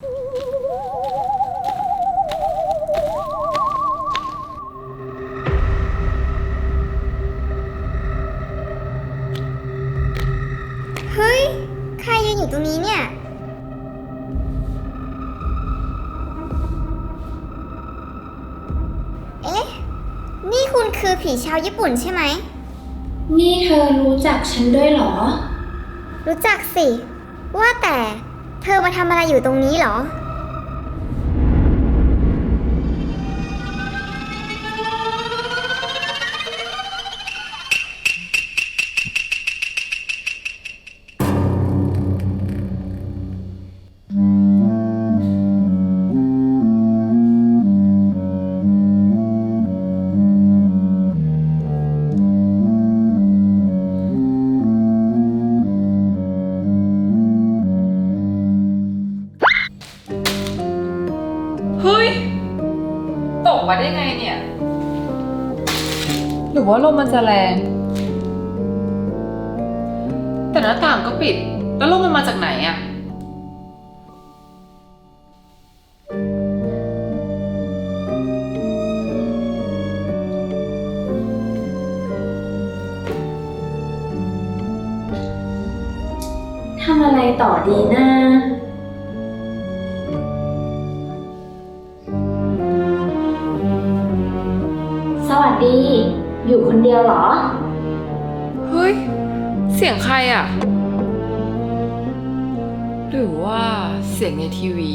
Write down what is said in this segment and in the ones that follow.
เฮ้ย ใครยืนอยู่ตรงนี้เนี่ย เอ๊ะ นี่คุณคือผีชาวญี่ปุ่นใช่ไหม นี่เธอรู้จักฉันด้วยเหรอ รู้จักสิ ว่าแต่ เธอมาทำอะไรอยู่ตรงนี้เหรอ มาได้ไงเนี่ย หรือว่าลมมันจะแรง แต่หน้าต่างก็ปิด แล้วลมมันมาจากไหนอะทำอะไรต่อดีนะ วัสดี อยู่คนเดียวเหรอ เฮ้ย เสียงใครอะหรือว่าเสียงในทีวี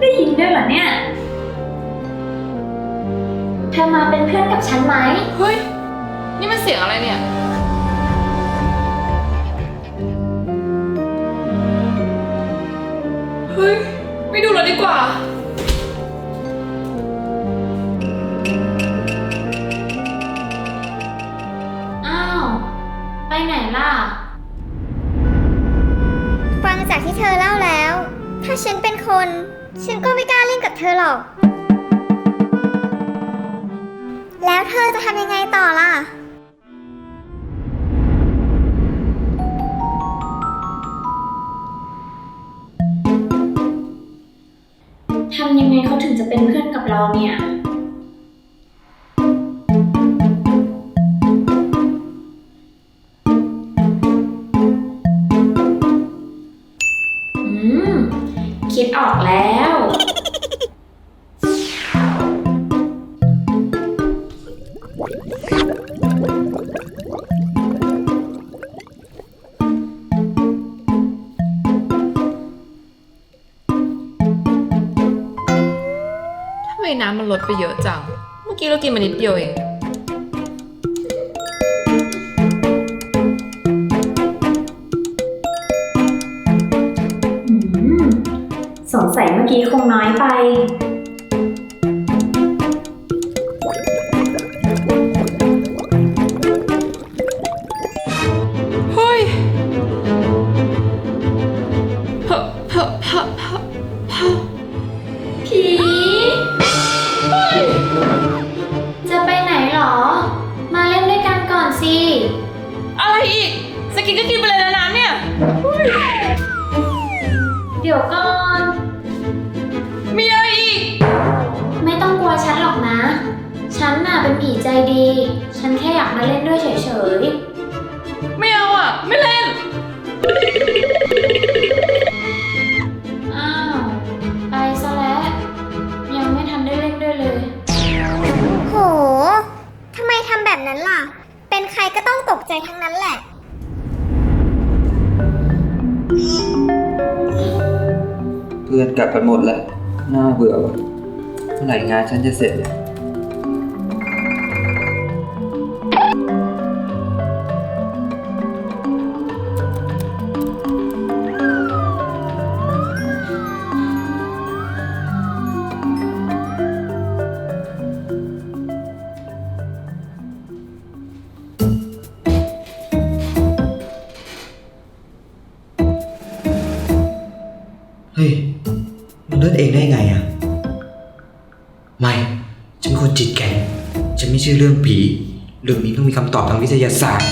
ได้ยินด้วยเหรอเนี่ย เธอมาเป็นเพื่อนกับฉันไหม เฮ้ย นี่มันเสียงอะไรเนี่ย ไม่ดูแล้วดีกว่า อ้าว ไปไหนล่ะ ฟังจากที่เธอเล่าแล้ว ถ้าฉันเป็นคน ฉันก็ไม่กล้าเล่นกับเธอหรอก แล้วเธอจะทำยังไงต่อล่ะ เราเนี่ยอืมคิดออกแล้ว ไมน้ำมันลดไปเยอะจัง เมื่อกี้เรากินมานิดเดียวเอง สงสัยเมื่อกี้คงน้อยไป เดี๋ยวก่อน มีอะไรอีก ไม่ต้องกลัวฉันหรอกนะ ฉันน่ะเป็นผีใจดี ฉันแค่อยากมาเล่นด้วยเฉยๆ กลับกันหมดแล้ว น่าเบื่อว่ะเมื่อไหร่งานฉันจะเสร็จเนี่ย เองได้ไงอะไม่ ฉันคนจิตแข็ง ฉันไม่เชื่อเรื่องผี เรื่องนี้ต้องมีคำตอบทางวิทยาศาสตร์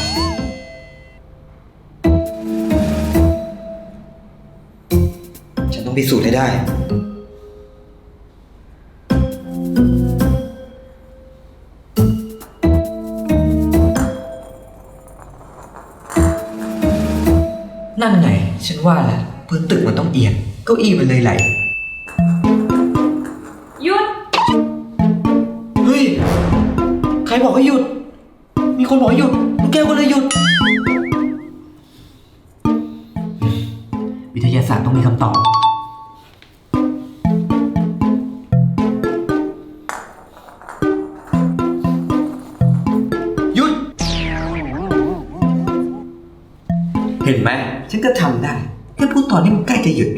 ฉันต้องพิสูจน์ให้ได้ นั่นไง ฉันว่าแหละพื้นตึกมันต้องเอียง เก้าอี้มันเลยไหล บอกให้หยุด มีคนบอกให้หยุดลูกแก้วก็เลยหยุด วิทยาศาสตร์ต้องมีคำตอบ หยุด เห็นไหมฉันก็ทำได้แค่พูดตอนนี้มันใกล้จะหยุด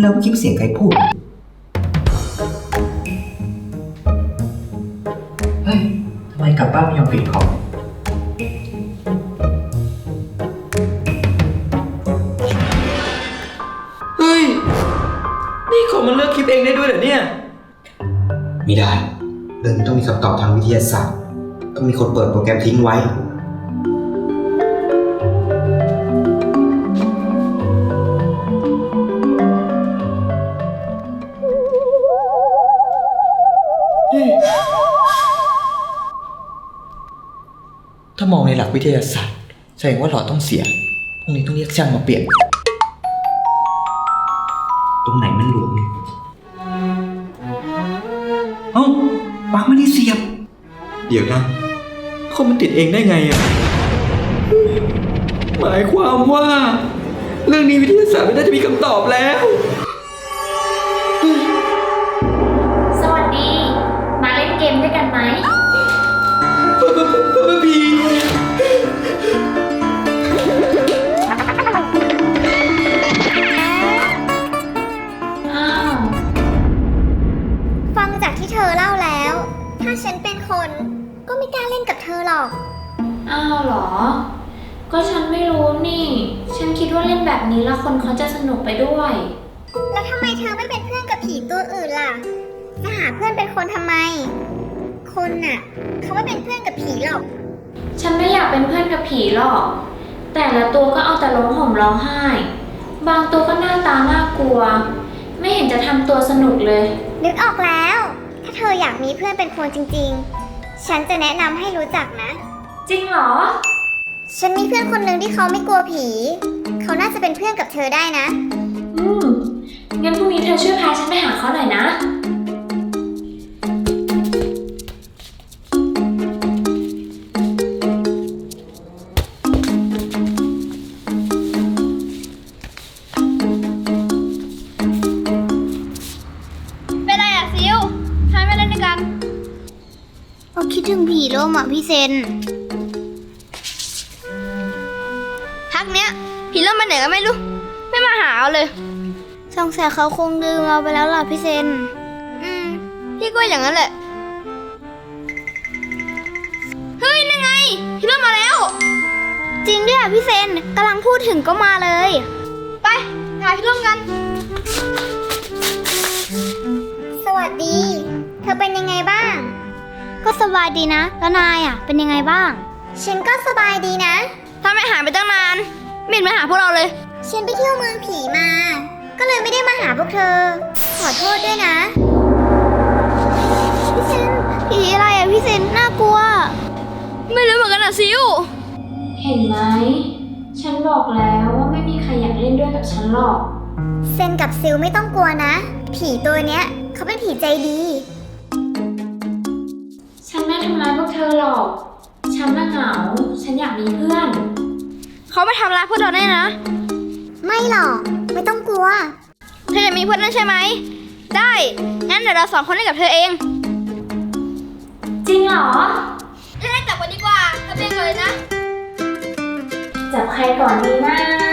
แล้วเมื่อกี้เสียงใครพูด ทำไมกลับบ้านไม่ยอมปิดคอมเฮ้ย นี่คอมมันเลือกคลิปเองได้ด้วยเหรอเนี่ย ไม่ได้ เรื่องนี้ต้องมีคำตอบทางวิทยาศาสตร์ ต้องมีคนเปิดโปรแกรมทิ้งไว้ วิทยาศาสตร์ แสดงว่าหลอดต้องเสีย พรุ่งนี้ต้องเรียกช่างมาเปลี่ยน ตรงไหนมันหลวมเนี่ยเอ้าปลั๊กไม่ได้เสียบ เดี๋ยวนะคอมมันติดเองได้ไงอะหมายความว่า เรื่องนี้วิทยาศาสตร์ไม่น่าจะมีคำตอบแล้ว อหรอก อ้าวเหรอ ก็ฉันไม่รู้นี่ ฉันคิดว่าเล่นแบบนี้แล้วคนเขาจะสนุกไปด้วย แล้วทำไมเธอไม่เป็นเพื่อนกับผีตัวอื่นล่ะ จะหาเพื่อนเป็นคนทำไม คนน่ะ เขาไม่เป็นเพื่อนกับผีหรอก ฉันไม่อยากเป็นเพื่อนกับผีหรอก แต่ละตัวก็เอาแต่ร้องห่มร้องไห้ บางตัวก็หน้าตาน่ากลัว ไม่เห็นจะทำตัวสนุกเลย นึกออกแล้ว ถ้าเธออยากมีเพื่อนเป็นคนจริงๆ ฉันจะแนะนำให้รู้จักนะ จริงเหรอ ฉันมีเพื่อนคนหนึ่งที่เขาไม่กลัวผี เขาน่าจะเป็นเพื่อนกับเธอได้นะ อืม งั้นพรุ่งนี้เธอช่วยพาฉันไปหาเขาหน่อยนะ เป็นไรอะซิวทำไมไม่เล่นด้วยกันก็ คิดถึงผีร่มอะพี่เซนพักเนี้ยผีเริ่มมาไหนก็ไม่รู้ ไม่มาหาเอาเลยสงสัยเขาคงลืมเราไปแล้วล่ะพี่เซน อืม พี่ก็อย่างนั้นแหละ เฮ้ยนั่นไงผีเริ่มมาแล้ว จริงด้วยอะพี่เซนกำลังพูดถึงก็มาเลย ไปหาผีเริ่มกัน สวัสดี เธอเป็นยังไงบ้าง ก็สบายดีนะ แล้วนายอะ เป็นยังไงบ้าง ฉันก็สบายดีนะ ถ้าไม่หายไปตั้งนานไม่เห็นมาหาพวกเราเลย ฉันไปเที่ยวเมืองผีมา ก็เลยไม่ได้มาหาพวกเธอ ขอโทษด้วยนะ พี่เซนผีอะไรอะพี่เซนน่ากลัว ไม่รู้เหมือนกันอะซิวเห็นไหม ฉันบอกแล้วว่าไม่มีใครอยากเล่นด้วยกับฉันหรอก เซนกับซิลไม่ต้องกลัวนะ ผีตัวเนี้ย เขาเป็นผีใจดีฉันไม่ ทำร้ายพวกเธอหรอก ฉันน่ะเหงา ฉันอยากมีเพื่อน เขาไม่ทำร้ายพวกเราแน่นะ ไม่หรอก ไม่ต้องกลัว เธอจะมีเพื่อนนั่นใช่ไหม ได้ งั้นเดี๋ยวเราสองคนเล่นกับเธอเอง จริงเหรอเล่นจับกันดีกว่าถ้าเป็นเลยนะ จับใครก่อนดีนะ